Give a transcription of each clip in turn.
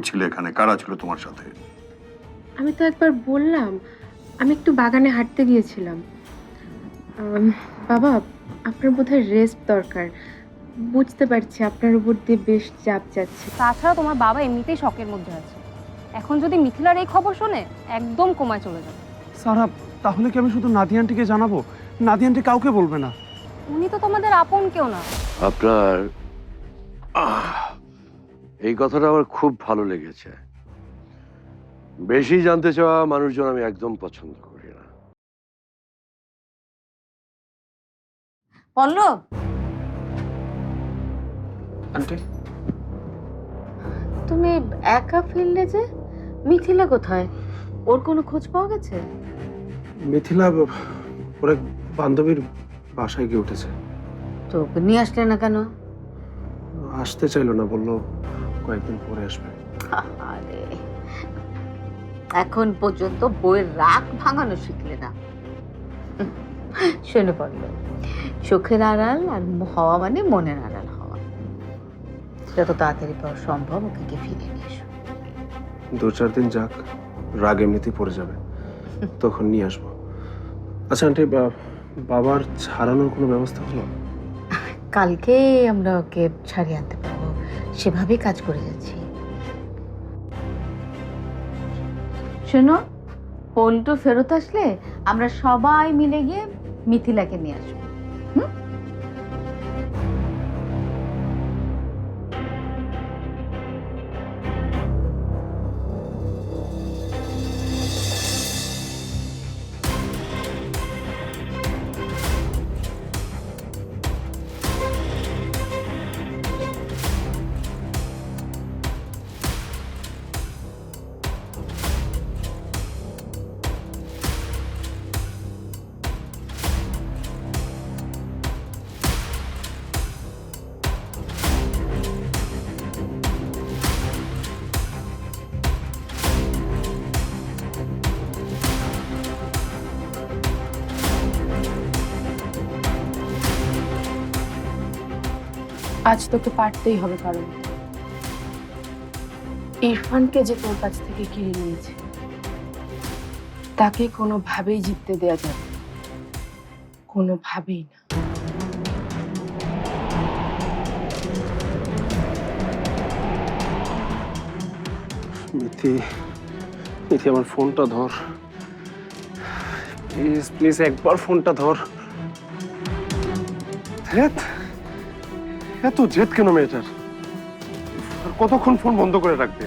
করছিলে এখানে? কারা ছিল তোমার সাথে? আমি তো একবার বললাম আমি একটু বাগানে হাঁটতে গিয়েছিলাম। আম, বাবা আপনার বোধহয় রেস্ট দরকার। বুঝতে পারছি আপনার উপর দিয়ে বেশ চাপ যাচ্ছে। তাছাড়া তোমার বাবা এমনিতেই শকের মধ্যে আছে। এখন যদি মিথিলার এই খবর শোনে একদম কমায় চলে যাবে। সারা তাহলে কি আমি শুধু নাদি আন্টিকে জানাব? নাদি আন্টি কাউকে বলবে না। উনি তো তোমাদের আপন কেউ না। আপনার আহ, এই কথাটা আমার খুব ভালো লেগেছে। বেশি জানতে চাওয়া মানুষজন আমি একদম পছন্দ করি না। পল্লব? আন্টি? তুমি একা ফিরলে যে মিথিলা কোথায়? ওর কোনো খোঁজ পাওয়া গেছে? মিথিলা ওর এক বান্ধবীর বাসায় গিয়ে উঠেছে। তো ওকে নিয়ে আসলে না কেন? আসতে চাইলো না বলল। কয়েকদিন পরে আসবে। আরে এখন পর্যন্ত বইয়ের রাগ ভাঙানো শিখলে না। শুনে পড়ল। চোখের আড়াল আর হওয়া মানে মনের আড়াল হওয়া। যত তাড়াতাড়ি পাওয়া সম্ভব ওকে গিয়ে ফিরে নিয়ে এসো। দু চার দিন যাক রাগ এমনিতেই পড়ে যাবে। তখন নিয়ে আসব। আচ্ছা আন্টি বাবার ছাড়ানোর কোনো ব্যবস্থা হলো? কালকে আমরা ওকে ছাড়িয়ে আনতে পারব। সেভাবেই কাজ করে যাচ্ছি। শোনো, পল্টু ফেরত আসলে আমরা সবাই মিলে গিয়ে মিথিলাকে নিয়ে আসব। আজ তোকে পারতেই হবে কারণ। ইরফানকে যে তোর কাছ থেকে কিনে নিয়েছে, তাকে কোনোভাবেই জিততে দেয়া যাবে কোনোভাবেই না। মিথি মিথি, আমার ফোনটা ধর। প্লিজ প্লিজ একবার ফোনটা ধর। জেদ এত জেদ কেন মেয়েটার? আর কতক্ষণ ফোন বন্ধ করে রাখবে?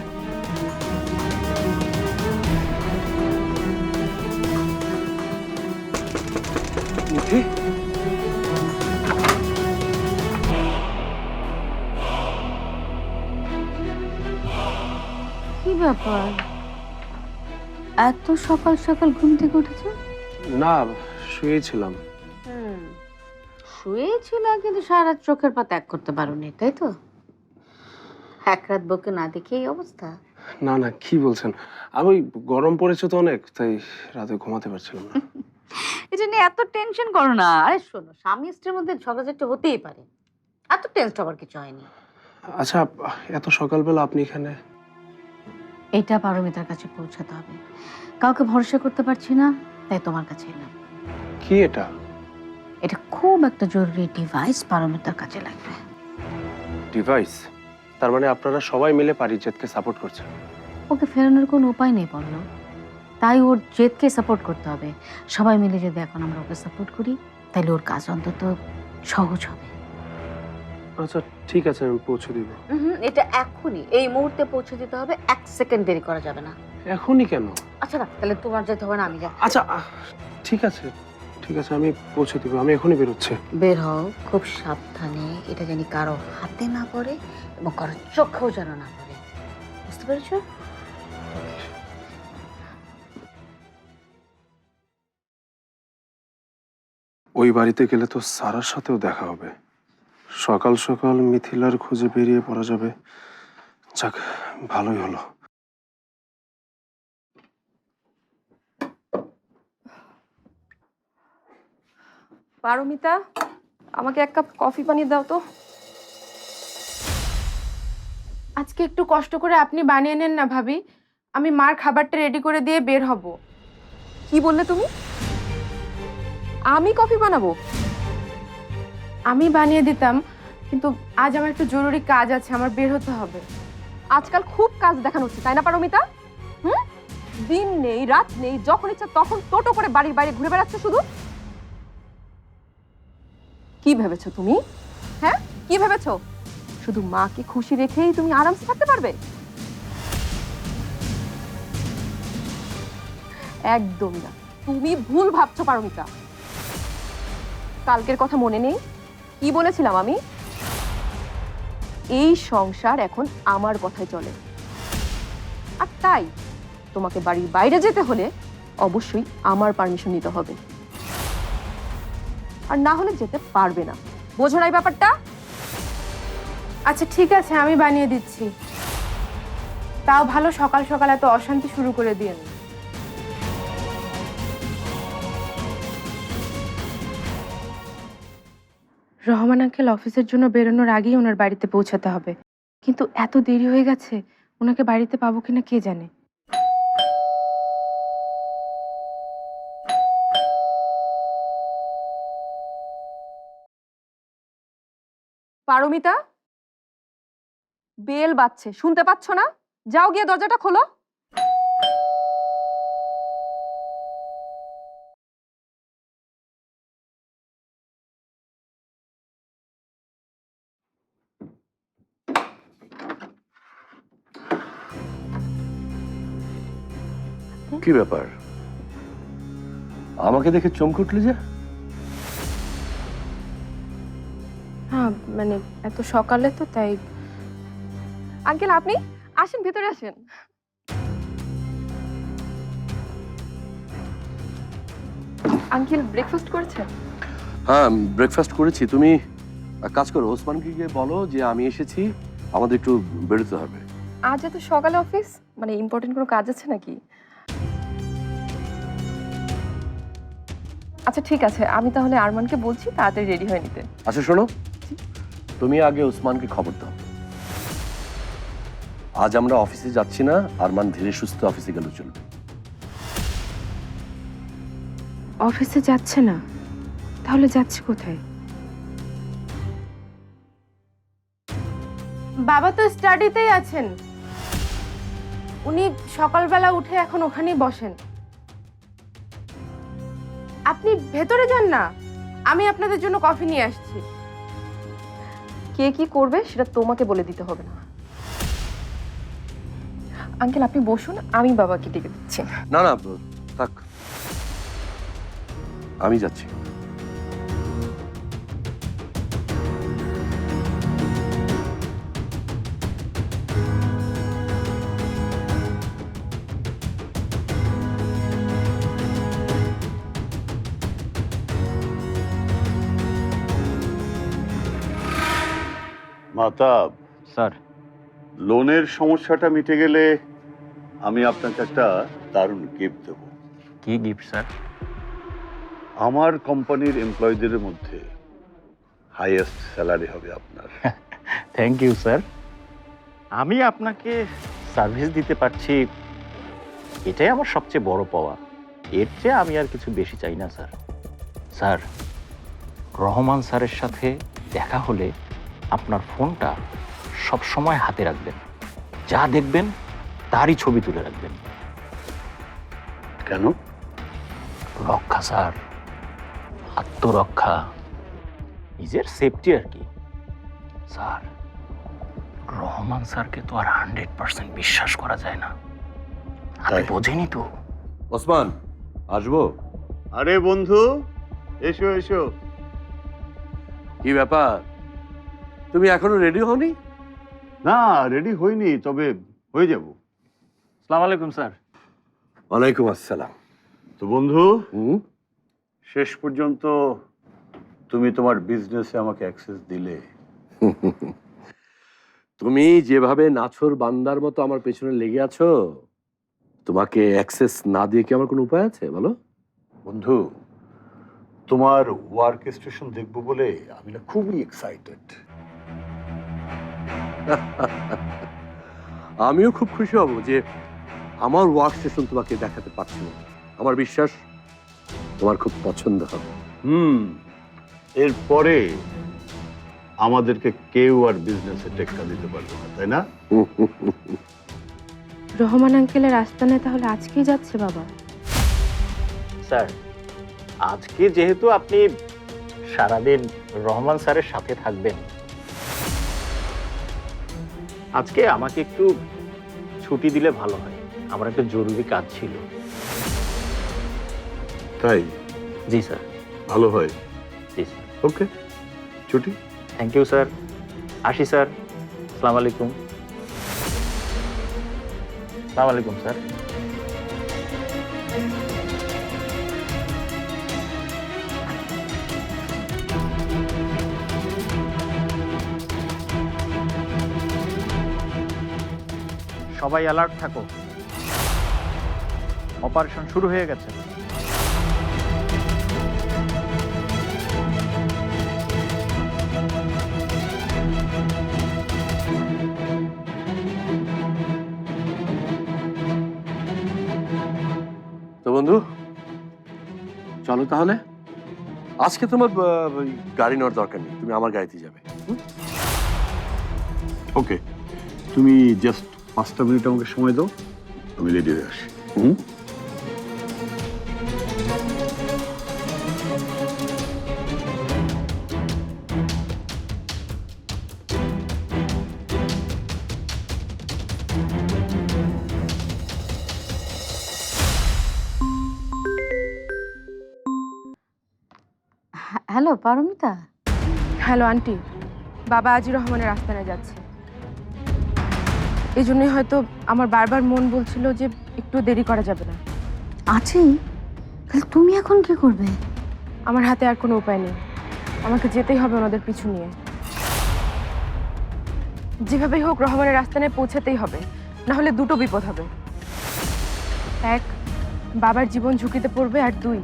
কি ব্যাপার? এত সকাল সকাল ঘুম থেকে উঠেছো? না শুয়েছিলাম। শুয়েছিল কিন্তু সারা চোখের পাতা এক করতে পারোনি তাই তো? এক রাত বকে না দেখে এই অবস্থা? না না কি বলছেন? আমি ওই গরম পড়েছে তো অনেক তাই রাতে ঘুমাতে পারছিলাম না। এটা নিয়ে এত টেনশন করো না। আরে শোনো স্বামী স্ত্রীর মধ্যে ঝগড়াঝাটি হতেই পারে। এত টেনশন হবার কিছু হয়নি। আচ্ছা এত সকালবেলা আপনি এখানে? এটা পারমিতার কাছে পৌঁছাতে হবে। কাউকে ভরসা করতে পারছি না তাই তোমার কাছে এলাম। কি এটা? এটা খুব একটা জরুরি ডিভাইস পারমিতার কাছে লাগবে। ডিভাইস তার মানে আপনারা সবাই মিলে পারিজাতকে সাপোর্ট করছেন। ওকে ফেরানোর কোনো উপায় নেই বলল তাই ওর জেদকে সাপোর্ট করতে হবে। সবাই মিলে যদি এখন আমরা ওকে সাপোর্ট করি তাহলে ওর কাজ অন্তত সহজ হবে। আচ্ছা ঠিক আছে আমি পৌঁছে দিব। এটা এখনই। এই মুহূর্তে পৌঁছে দিতে হবে এক সেকেন্ড দেরি করা যাবে না। এখনই কেন? আচ্ছা না তাহলে তোমার যেতে হবে না আমি যা আচ্ছা আহ, ঠিক আছে। ঠিক আছে আমি পৌঁছে দিব আমি এখনই বেরোচ্ছি। বের হও খুব সাবধানে এটা জানি কারও হাতে না পড়ে এবং কারও চোখেও যেন না পড়ে। বুঝতে পেরেছ? ওই বাড়িতে গেলে তো সারার সাথেও দেখা হবে। সকাল সকাল মিথিলার খুঁজে বেরিয়ে পড়া যাবে। যাক ভালোই হলো। পারমিতা আমাকে এক কাপ কফি বানিয়ে দাও তো। আজকে একটু কষ্ট করে আপনি বানিয়ে নেন না ভাবি। আমি মার খাবারটা রেডি করে দিয়ে বের হব। কি বললে তুমি? আমি কফি বানাবো? আমি বানিয়ে দিতাম কিন্তু আজ আমার একটু জরুরি কাজ আছে আমার বের হতে হবে। আজকাল খুব কাজ দেখানো হচ্ছে তাই না পারমিতা? হুম? দিন নেই রাত নেই যখন ইচ্ছা তখন টোটো করে বাড়ির বাইরে ঘুরে বেড়াচ্ছে শুধু? কি ভেবেছো তুমি? হ্যাঁ? কি ভেবেছো? শুধু মাকে খুশি রেখেই তুমি আরামসে থাকতে পারবে? একদম না। তুমি ভুল ভাবছ, পারমিতা। কালকের কথা মনে নেই? কি বলেছিলাম আমি? এই সংসার এখন আমার কথায় চলে। আর তাই তোমাকে বাড়ির বাইরে যেতে হলে অবশ্যই আমার পারমিশন নিতে হবে। আর না হলে যেতে পারবে না। বোঝো না এই ব্যাপারটা? আচ্ছা ঠিক আছে, আমি বানিয়ে দিচ্ছি। তাও ভালো, সকাল সকাল এত অশান্তি শুরু করে দিয়েন। না। রহমান আঙ্কেল অফিসের জন্য বেরোনোর আগেই ওনার বাড়িতে পৌঁছাতে হবে। কিন্তু এত দেরি হয়ে গেছে, ওনাকে বাড়িতে পাবো কিনা কে জানে? পারমিতা? বেল বাজছে, শুনতে পাচ্ছ না? যাও গিয়ে দরজাটা খোলো। কি ব্যাপার? আমাকে দেখে চমকে উঠলি যে? মানে এত সকালে তো তাই। আঙ্কেল আপনি আসেন ভেতরে আসেন। আঙ্কেল ব্রেকফাস্ট করেছেন? হ্যাঁ ব্রেকফাস্ট করেছি। তুমি এক কাজ করো ওসমানকে গিয়ে বলো যে আমি এসেছি আমাদের একটু বেরোতে হবে। আজ এত সকালে অফিস? মানে ইম্পর্টেন্ট কোনো কাজ আছে নাকি? আচ্ছা ঠিক আছে। আমি তাহলে আরমানকে বলছি তাড়াতাড়ি রেডি হয়ে নিতে। আচ্ছা শোনো। তুমি আগে ওসমানকে খবর দাও। আজ আমরা অফিসে যাচ্ছি না আরমান ধীরে সুস্থ অফিসে গেলে চলবে অফিসে যাচ্ছে না? তাহলে যাচ্ছে কোথায়? বাবা তো স্টাডিতেই আছেন। উনি সকালবেলা উঠে এখন ওখানেই বসেন। আপনি ভেতরে যান না। আমি আপনাদের জন্য কফি নিয়ে আসছি। কে কি করবে সেটা তোমাকে বলে দিতে হবে না। আঙ্কেল, আপনি বসুন, আমি বাবাকে ডেকে দিচ্ছি। না না, থাক। আমি যাচ্ছি। মাতাব স্যার। লোনের সমস্যাটা মিটে গেলে আমি আপনাকে একটা দারুণ গিফট দেব। কি গিফট স্যার? আমার কোম্পানির এমপ্লয়ীদের মধ্যে হাইয়েস্ট স্যালারি হবে আপনার। Thank you sir. আমি আপনাকে সার্ভিস দিতে পারছি এটাই আমার সবচেয়ে বড় পাওয়া। এর চেয়ে আমি আর কিছু বেশি চাই না স্যার। স্যার রহমান স্যারের সাথে দেখা হলে আপনার ফোনটা সব সময় হাতে রাখবেন। যা দেখবেন তারই ছবি তুলে রাখবেন। কেন? রক্ষা স্যার। আত্মরক্ষা। নিজের সেফটি আর কি। স্যার রহমান স্যারকে তো আর হান্ড্রেড পার্সেন্ট বিশ্বাস করা যায় না। তাই। বোঝেনি তো। ওসমান আসব? আরে বন্ধু এসো এসো। কি ব্যাপার? তুমি এখনও রেডি হওনি? না রেডি হইনি তবে হয়ে যাব। সালাম আলাইকুম স্যার। ওয়ালাইকুম আসসালাম। তো বন্ধু শেষ পর্যন্ত তুমি তোমার বিজনেসে আমাকে অ্যাক্সেস দিলে। তুমি যেভাবে নাছর বান্দার মতো আমার পেছনে লেগে আছো তোমাকে অ্যাক্সেস না দিয়ে কি আমার কোনো উপায় আছে? বলো। বন্ধু তোমার ওয়ার্ক স্টেশন দেখব বলে আমি না খুবই এক্সাইটেড আমিও খুব খুশি হব যে আমার ওয়ার্ক স্টেশন তোমাকে দেখাতে পারছি না। আমার বিশ্বাস তোমার খুব পছন্দ হবে। হুম এরপরে আমাদেরকে কেউ আর বিজনেসে টেক্কা দিতে পারবে না তাই না? রহমান আঙ্কেলের আস্তানায় তাহলে আজকেই যাচ্ছে বাবা। স্যার আজকে যেহেতু আপনি সারাদিন রহমান স্যারের সাথে থাকবেন আজকে আমাকে একটু ছুটি দিলে ভালো হয়। আমার একটা জরুরি কাজ ছিল। তাই? জি স্যার। ভালো হয়? জি স্যার। ওকে। ছুটি? Thank you sir. আসি স্যার। আসসালামু আলাইকুম। আসসালামু আলাইকুম স্যার। সবাই অ্যালার্ট থাকো। অপারেশন শুরু হয়ে গেছে। তো বন্ধু চলো তাহলে। আজকে তোমার ওই গাড়ি নেওয়ার দরকার নেই তুমি আমার গাড়িতে যাবে। হুম? ওকে তুমি জাস্ট পাঁচটা মিনিট আমাকে সময় দাও। আমি রেডি হয়ে আসি। হুম? হ্যালো পারমিতা হ্যালো আন্টি বাবা আজি রহমানের আস্তানায় যাচ্ছে এই জন্যই হয়তো আমার বারবার মন বলছিল যে একটু দেরি করা যাবে না। আছি তাহলে তুমি এখন কি করবে? আমার হাতে আর কোনো উপায় নেই। আমাকে যেতেই হবে ওনাদের পিছু নিয়ে। যেভাবেই হোক রহমানের আস্তানায় পৌঁছাতেই হবে। না হলে দুটো বিপদ হবে। এক বাবার জীবন ঝুঁকিতে পড়বে আর দুই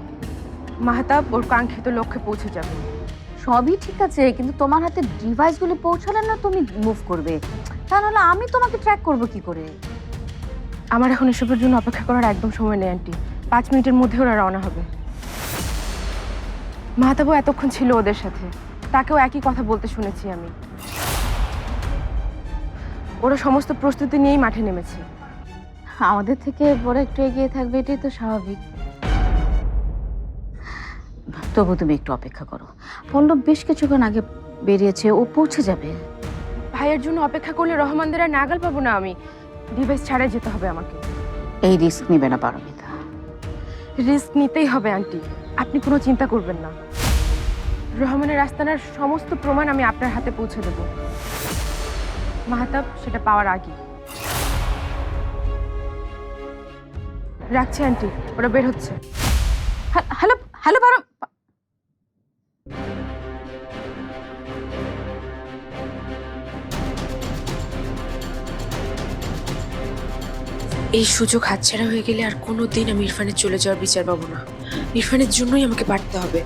মাহাতাব ওর কাঙ্ক্ষিত লক্ষ্যে পৌঁছে যাবে। সবই ঠিক আছে কিন্তু তোমার হাতে ডিভাইসগুলি পৌঁছালে না তুমি মুভ করবে? তা নাহলে আমি তোমাকে ট্র্যাক করব কি করে? আমার এখন এসবের জন্য অপেক্ষা করার একদম সময় নেই আন্টি পাঁচ মিনিটের মধ্যে ওরা রওনা হবে। মাহাতাবু এতক্ষণ ছিল ওদের সাথে। তাকেও একই কথা বলতে শুনেছি আমি। ওরা সমস্ত প্রস্তুতি নিয়েই মাঠে নেমেছে। আমাদের থেকে বড় একটু এগিয়ে থাকবে এটাই তো স্বাভাবিক। তবু তুমি একটু অপেক্ষা করো। পল্লব বেশ কিছুক্ষণ আগে বেরিয়েছে ও পৌঁছে যাবে। ভাইয়ের জন্য অপেক্ষা করলে রহমানদের আর নাগাল পাবো না আমি। ডিভাইস ছাড়াই যেতে হবে আমাকে। এই রিস্ক নেবে না পারমিতা। রিস্ক নিতেই হবে আন্টি। আপনি কোনো চিন্তা করবেন না। রহমানের আস্তানার সমস্ত প্রমাণ আমি আপনার হাতে পৌঁছে দেব। মাহাতাব সেটা পাওয়ার আগে। রাখছি আন্টি। ওরা বের হচ্ছে। হ্যাঁ, হ্যালো হ্যালো পারম এই সুযোগ হাতছাড়া হয়ে গেলে আর কোনো দিন আমি ইরফানের চলে যাওয়ার বিচার পাবো না। ইরফানের জন্যই আমাকে পারতে হবে।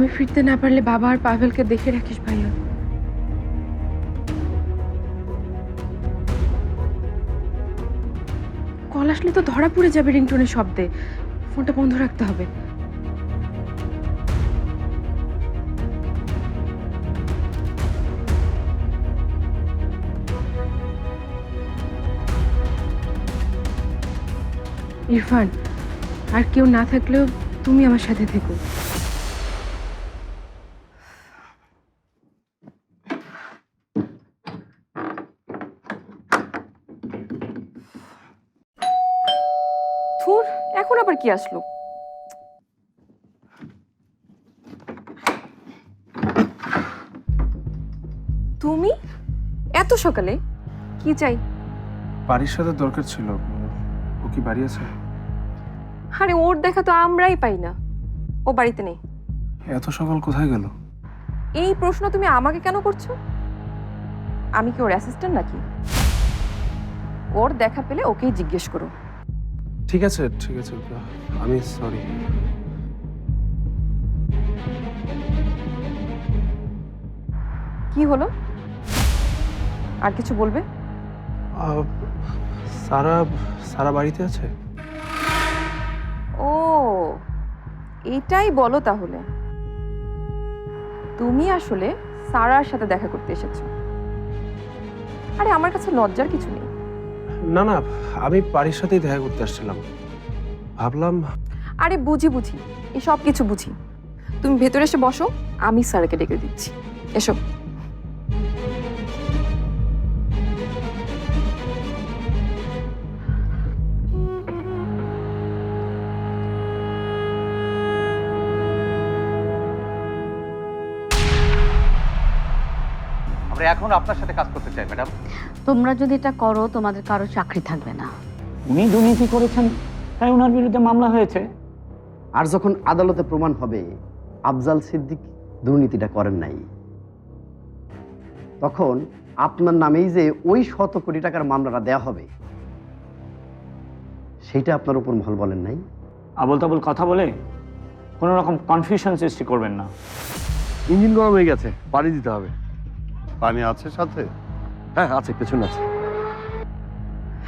আমি ফিরতে না পারলে বাবা আর পাভেলকে দেখে রাখিস, ভাইয়া। কল আসলে তো ধরা পড়ে যাবে রিংটোনের শব্দে। ফোনটা বন্ধ রাখতে হবে। ইরফান, আর কেউ না থাকলেও তুমি আমার সাথে থেকো। কি আসলো? তুমি? এত সকালে? কি চাই? বাড়ির সাথে দরকার ছিল। ও কি বাড়ি আছে? আরে ওর দেখা তো আমরাই পাই না। ও বাড়িতে নেই। এত সকাল কোথায় গেল? এই প্রশ্ন তুমি আমাকে কেন করছ? আমি কি ওর অ্যাসিস্ট্যান্ট নাকি? ওর দেখা পেলে ওকেই জিজ্ঞেস করো। ঠিক আছে ঠিক আছে আমি সরি কি হলো? আর কিছু বলবে? সারা সারা বাড়িতে আছে? ও এটাই বলো তাহলে। তুমি আসলে সারার সাথে দেখা করতে এসেছ। আরে আমার কাছে লজ্জার কিছু নেই। না না, আমি বাড়ির সাথেই দেখা করতে আসছিলাম। ভাবলাম আরে, বুঝি বুঝি। এই সব কিছু বুঝি। তুমি ভেতরে এসে বসো, আমি স্যারকে ডেকে দিচ্ছি। এসো। আমরা এখন আপনার সাথে কাজ করতে চাই ম্যাডাম। তোমরা যদি এটা করো তোমাদের কারও চাকরি থাকবে না। উনি দুর্নীতি করেছেন তাই ওনার বিরুদ্ধে মামলা হয়েছে। আর যখন আদালতে প্রমাণ হবে আফজাল সিদ্দিক দুর্নীতিটা করেন নাই। তখন আপনার নামেই যে ওই শত কোটি টাকার মামলাটা দেয়া হবে সেইটা আপনার উপর মহল বলেন নাই? আবল তাবল কথা বলে কোনো রকম কনফিউশন সৃষ্টি করবেন না। ইঞ্জিন গরম হয়ে গেছে পানি দিতে হবে। পানি আছে সাথে? হ্যাঁ আছে পেছনে আছে।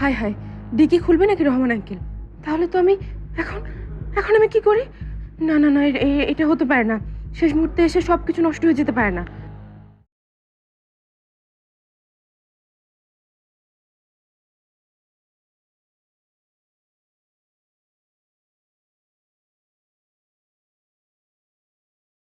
হাই হাই ডিকি খুলবে নাকি রহমান আঙ্কেল? তাহলে তো আমি এখন এখন আমি কি করি? না না না এটা হতে পারে না। শেষ মুহূর্তে এসে সব কিছু নষ্ট হয়ে যেতে পারে না।